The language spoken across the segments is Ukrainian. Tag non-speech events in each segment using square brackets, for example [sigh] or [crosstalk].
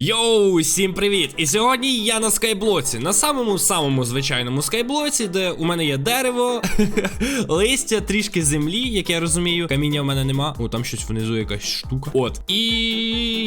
Йоу, всім привіт! І сьогодні я на скайблоці, на самому самому звичайному скайблоці, де у мене є дерево, [laughs] листя, трішки землі, як я розумію. Каміння в мене нема. О, там щось внизу якась штука. От. І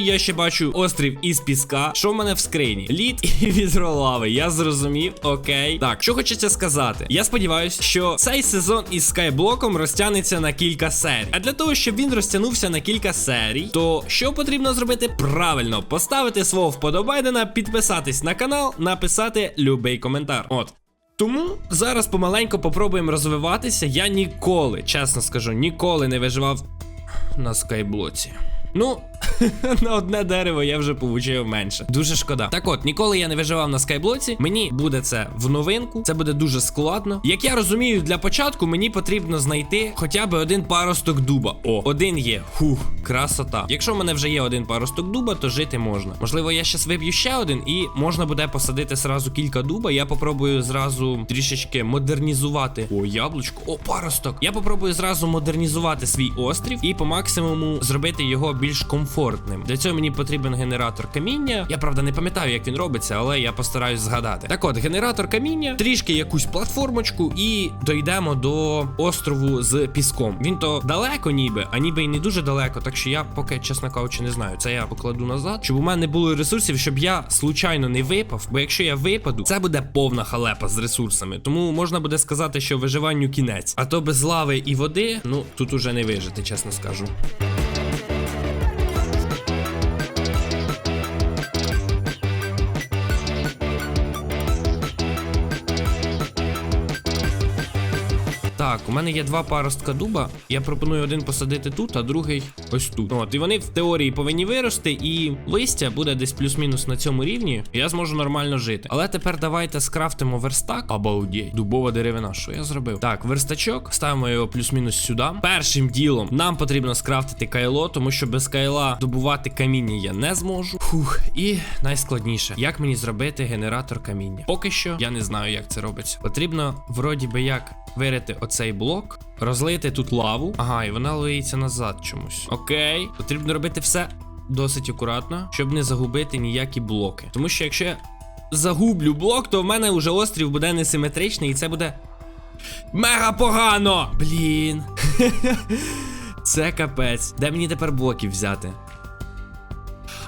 я ще бачу острів із піска. Що в мене в скрині? Лід і [laughs] відро лави. Я зрозумів, окей. Так, що хочеться сказати? Я сподіваюся, що цей сезон із скайблоком розтягнеться на кілька серій. А для того, щоб він розтягнувся на кілька серій, то що потрібно зробити? Правильно, поставити свого вподобайдена, підписатись на канал, написати любий коментар. От. Тому зараз помаленько попробуємо розвиватися. Я ніколи, чесно скажу, ніколи не виживав на скайблоці. Ну, [laughs] на одне дерево я вже получив менше. Дуже шкода. Так от, ніколи я не виживав на скайблоці. Мені буде це в новинку. Це буде дуже складно. Як я розумію, для початку мені потрібно знайти хоча б один паросток дуба. О, один є. Хух, красота. Якщо в мене вже є один паросток дуба, то жити можна. Можливо, я щас виб'ю ще один, і можна буде посадити зразу кілька дуба. Я попробую зразу трішечки модернізувати. О, яблучко, о, паросток. Я попробую зразу модернізувати свій острів і по максимуму зробити його більш комфортним. Для цього мені потрібен генератор каміння. Я правда не пам'ятаю, як він робиться, але я постараюсь згадати. Так от, генератор каміння, трішки якусь платформочку, і дійдемо до острову з піском. Він то далеко, ніби, а ніби і не дуже далеко. Так що я поки, чесно кажучи, не знаю. Це я покладу назад, щоб у мене не було ресурсів, щоб я случайно не випав. Бо якщо я випаду, це буде повна халепа з ресурсами. Тому можна буде сказати, що виживанню кінець. А то без лави і води, ну тут уже не вижити, чесно скажу. Так, у мене є два паростка дуба. Я пропоную один посадити тут, а другий ось тут. От, і вони в теорії повинні вирости, і листя буде десь плюс-мінус на цьому рівні. Я зможу нормально жити. Але тепер давайте скрафтимо верстак. Обалдеть. Дубова деревина. Що я зробив? Так, верстачок, ставимо його плюс-мінус сюди. Першим ділом нам потрібно скрафтити кайло, тому що без кайла добувати каміння я не зможу. Фух, і найскладніше, як мені зробити генератор каміння? Поки що я не знаю, як це робиться. Потрібно, вроді би, як вирити оцей блок, розлити тут лаву. Ага, і вона лиється назад чомусь. Окей, потрібно робити все досить акуратно, щоб не загубити ніякі блоки. Тому що якщо я загублю блок, то в мене вже острів буде несиметричний, і це буде мега погано. Блін. [laughs] Це капець. Де мені тепер блоків взяти?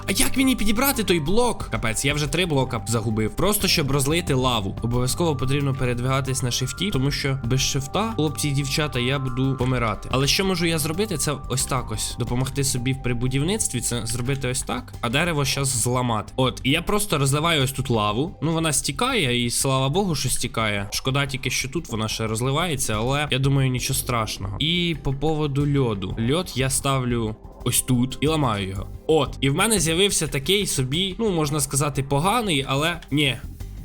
А як мені підібрати той блок? Капець, я вже три блока загубив. Просто щоб розлити лаву. Обов'язково потрібно передвигатись на шифті, тому що без шифта, хлопці і дівчата, я буду помирати. Але що можу я зробити? Це ось так ось. Допомогти собі при будівництві. Це зробити ось так, а дерево зараз зламати. От, і я просто розливаю ось тут лаву. Ну вона стікає, і слава Богу, що стікає. Шкода тільки, що тут вона ще розливається, але я думаю, нічого страшного. І по поводу льоду. Льод я ставлю ось тут і ламаю його. От, і в мене з'явився такий собі, ну можна сказати, поганий, але ні,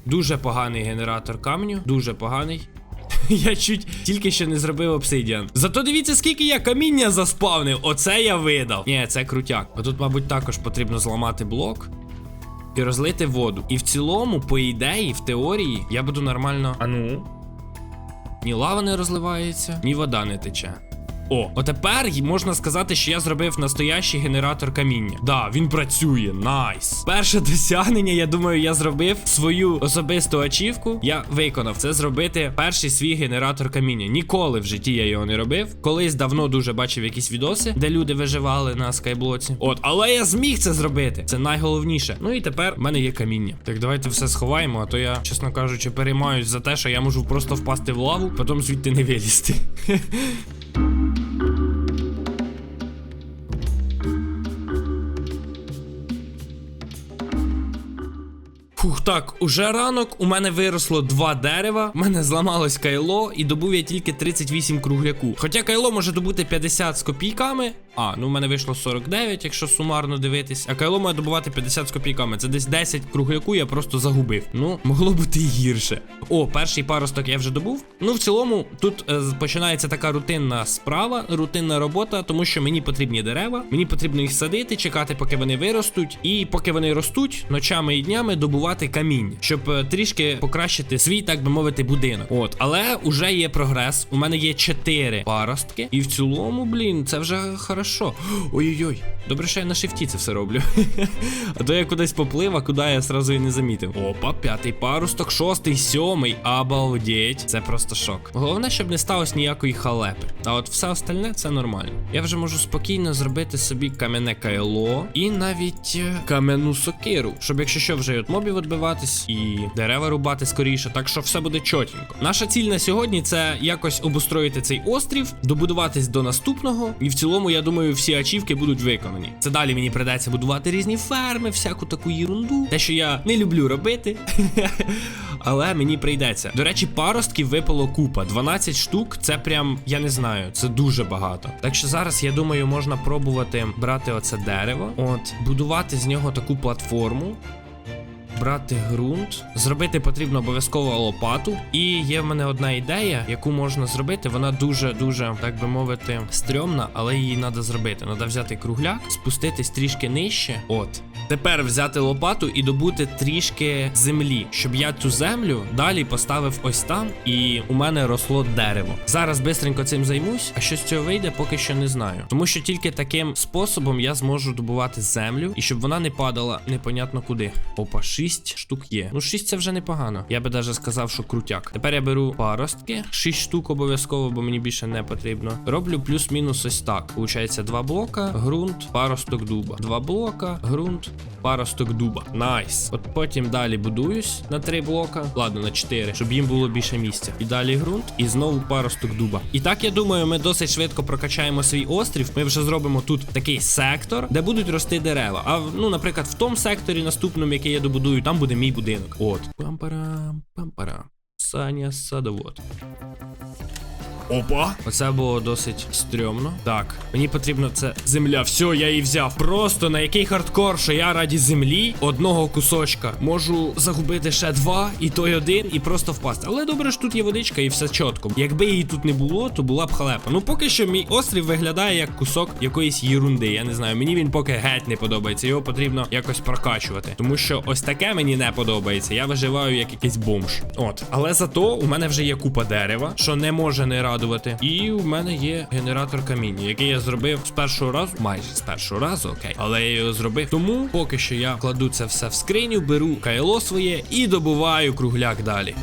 дуже поганий генератор камню, дуже поганий. [laughs] Я чуть тільки що не зробив обсидіан. Зато дивіться, скільки я каміння заспавнив. Оце я видав. Ні, це крутяк. А тут, мабуть, також потрібно зламати блок. І розлити воду. І в цілому, по ідеї, в теорії, я буду нормально. А ну. Ні лава не розливається, ні вода не тече. О, отепер можна сказати, що я зробив настоящий генератор каміння. Да, він працює, найс. Перше [laughs] досягнення, я думаю, я зробив свою особисту ачівку. Я виконав це зробити перший свій генератор каміння. Ніколи в житті я його не робив. Колись давно дуже бачив якісь відоси, де люди виживали на скайблоці. От, але я зміг це зробити. Це найголовніше. Ну і тепер в мене є каміння. Так, давайте все сховаємо, а то я, чесно кажучи, переймаюсь за те, що я можу просто впасти в лаву, потім звідти не вилізти. [laughs] Фух, так, уже ранок. У мене виросло два дерева. У мене зламалось кайло, і добув я тільки 38 кругляку. Хоча кайло може добути 50 з копійками. А, ну в мене вийшло 49, якщо сумарно дивитись. А кайло має добувати 50 з копійками. Це десь 10 кругляку я просто загубив. Ну, могло бути і гірше. О, перший паросток я вже добув. Ну, в цілому, тут е, починається така рутинна справа, рутинна робота, тому що мені потрібні дерева, мені потрібно їх садити, чекати, поки вони виростуть. І поки вони ростуть, ночами і днями добувати каміння, щоб е, трішки покращити свій, так би мовити, будинок. От, але вже є прогрес. У мене є 4 паростки. І в цілому, блін, це вже хорошо. Хорошо. Ой-ой-ой. Добре, що я на шифті це все роблю. [laughs] а то я кудись поплив, а куди я сразу і не замітив. Опа, п'ятий парусток, шостий, сьомий. Обалдеть. Це просто шок. Головне, щоб не сталося ніякої халепи. А от все остальне це нормально. Я вже можу спокійно зробити собі кам'яне кайло і навіть е, кам'яну сокиру, щоб якщо що вже й от мобів відбиватись і дерева рубати скоріше, так що все буде чотенько. Наша ціль на сьогодні це якось обустроїти цей острів, добудуватись до наступного. І в цілому, я думаю, всі ачівки будуть виконані. Це далі мені придеться будувати різні ферми, всяку таку єрунду. Те, що я не люблю робити. [laughs] Але мені прийдеться. До речі, паростків випало купа. 12 штук. Це прям, я не знаю, це дуже багато. Так що зараз, я думаю, можна пробувати брати оце дерево, от, будувати з нього таку платформу. Брати ґрунт, зробити потрібно обов'язково лопату. І є в мене одна ідея, яку можна зробити. Вона дуже, дуже, так би мовити, стрьомна, але її треба зробити. Треба взяти кругляк, спуститись трішки нижче. От. Тепер взяти лопату і добути трішки землі, щоб я цю землю далі поставив ось там, і у мене росло дерево. Зараз бистренько цим займусь, а що з цього вийде, поки що не знаю. Тому що тільки таким способом я зможу добувати землю, і щоб вона не падала непонятно куди. Опа, 6 штук є. Ну, 6 це вже непогано. Я би даже сказав, що крутяк. Тепер я беру паростки, 6 штук обов'язково, бо мені більше не потрібно. Роблю плюс-мінус ось так. Получається, два блока, ґрунт, паросток дуба. Два блока, ґрунт, паросток дуба. Найс. От потім далі будуюсь на три блока. Ладно, на 4, щоб їм було більше місця. І далі ґрунт, і знову паросток дуба. І так я думаю, ми досить швидко прокачаємо свій острів. Ми вже зробимо тут такий сектор, де будуть рости дерева. А ну, наприклад, в тому секторі наступному, який я добудую, там буде мій будинок. От. Пам-парам, пам-парам. Саня садовод. Опа! Оце було досить стрьомно. Так, мені потрібно це земля. Все, я її взяв. Просто на який хардкор, що я раді землі одного кусочка можу загубити ще два, і той один, і просто впасти. Але добре ж тут є водичка і все чітко. Якби її тут не було, то була б халепа. Ну поки що мій острів виглядає як кусок якоїсь єрунди. Я не знаю. Мені він поки геть не подобається. Його потрібно якось прокачувати. Тому що ось таке мені не подобається. Я виживаю як якийсь бомж. От, але зато у мене вже є купа дерева, що не може не радувати. І у мене є генератор каміння, який я зробив з першого разу, майже з першого разу, окей. Але я його зробив. Тому поки що я кладу це все в скриню, беру кайло своє і добуваю кругляк далі.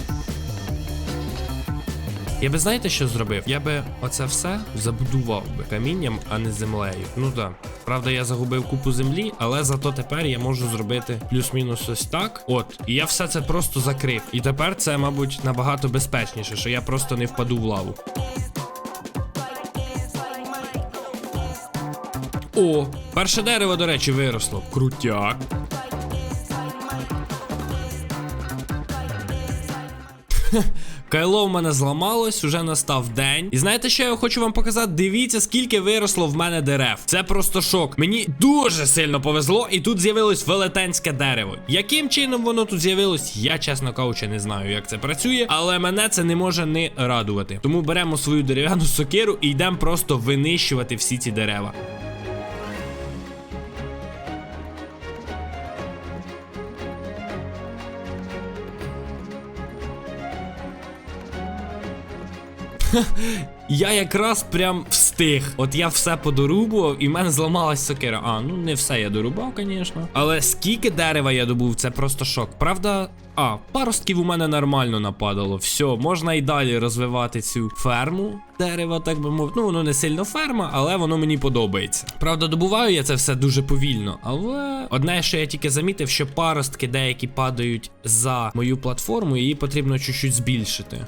Я би знаєте, що зробив? Я би оце все забудував би камінням, а не землею. Ну так. Правда, я загубив купу землі, але зато тепер я можу зробити плюс-мінус ось так. От, і я все це просто закрив. І тепер це, мабуть, набагато безпечніше, що я просто не впаду в лаву. О, перше дерево, до речі, виросло. Крутяк. Кайло в мене зламалось, уже настав день. І знаєте, що я хочу вам показати? Дивіться, скільки виросло в мене дерев. Це просто шок. Мені дуже сильно повезло, і тут з'явилось велетенське дерево. Яким чином воно тут з'явилось, я чесно кажучи, не знаю, як це працює, але мене це не може не радувати. Тому беремо свою дерев'яну сокиру і йдемо просто винищувати всі ці дерева. [laughs] Я якраз прям встиг. От я все подорубував, і в мене зламалась сокира. А, ну не все я дорубав, звісно. Але скільки дерева я добув, це просто шок. Правда. А, паростків у мене нормально нападало. Все, можна і далі розвивати цю ферму дерева, так би мовити. Ну, воно не сильно ферма, але воно мені подобається. Правда, добуваю я це все дуже повільно. Але одне, що я тільки замітив, що паростки деякі падають за мою платформу, і її потрібно чуть-чуть збільшити.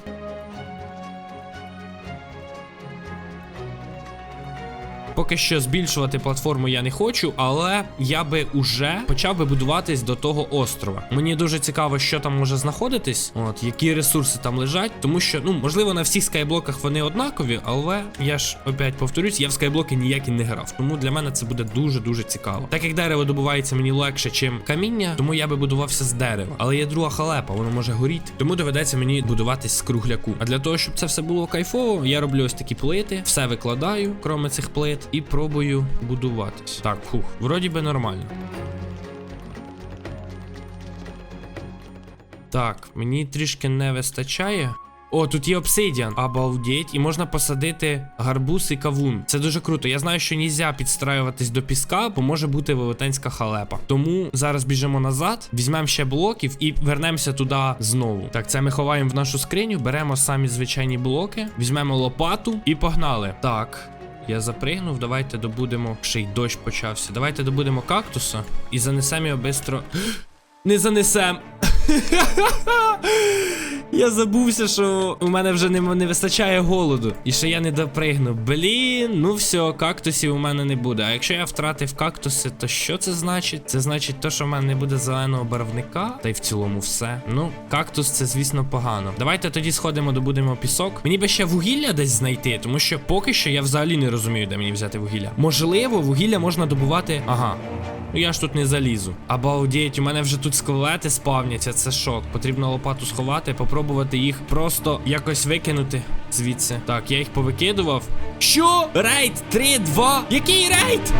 Поки що збільшувати платформу я не хочу, але я би уже почав би будуватись до того острова. Мені дуже цікаво, що там може знаходитись, от які ресурси там лежать, тому що ну можливо на всіх скайблоках вони однакові, але я ж опять повторюсь, я в скайблоки ніякі не грав. Тому для мене це буде дуже дуже цікаво. Так як дерево добувається мені легше, чим каміння, тому я би будувався з дерева. Але є друга халепа, воно може горіти. Тому доведеться мені будуватись з кругляку. А для того, щоб це все було кайфово, я роблю ось такі плити, все викладаю, кроме цих плит, і пробую будуватись. Так, фух, вроді би нормально. Так, мені трішки не вистачає. О, тут є обсидіан. Обалдеть. І можна посадити гарбуз і кавун. Це дуже круто. Я знаю, що нельзя підстраюватись до піска, бо може бути велетенська халепа. Тому зараз біжимо назад, візьмемо ще блоків і вернемося туди знову. Так, це ми ховаємо в нашу скриню, беремо самі звичайні блоки, візьмемо лопату і погнали. Так. Я запригнув, давайте добудемо. Ще й дощ почався. Давайте добудемо кактуса і занесемо його бистро. [gasps] Не занесем. [laughs] Я забувся, що у мене вже не, не вистачає голоду. І що я не допригну. Блін, ну все, кактусів у мене не буде. А якщо я втратив кактуси, то що це значить? Це значить то, що в мене не буде зеленого барвника, та й в цілому все. Ну, кактус це, звісно, погано. Давайте тоді сходимо, добудемо пісок. Мені би ще вугілля десь знайти, тому що поки що я взагалі не розумію, де мені взяти вугілля. Можливо, вугілля можна добувати. Ага. Ну я ж тут не залізу. Обалдеть, у мене вже тут скелети спавняться, це шок. Потрібно лопату сховати, попробувати їх просто якось викинути звідси. Так, я їх повикидував. Що? Рейд 3-2? Який рейд?